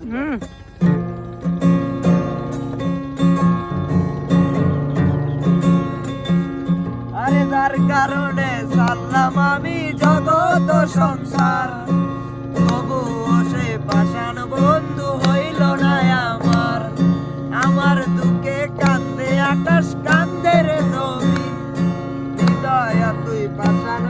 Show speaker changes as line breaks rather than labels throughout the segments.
হুম।
আরে তার কারণে সারলাম আমি সংসার। তবুও সে পাষাণ বন্ধু হইল না আমার। আমার দুঃখে কান্দে, আকাশ কান্দে রে তুমি হৃদয় তুই পাষাণ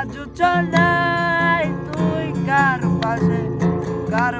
আজও চলাই তুই কার পাশে? কার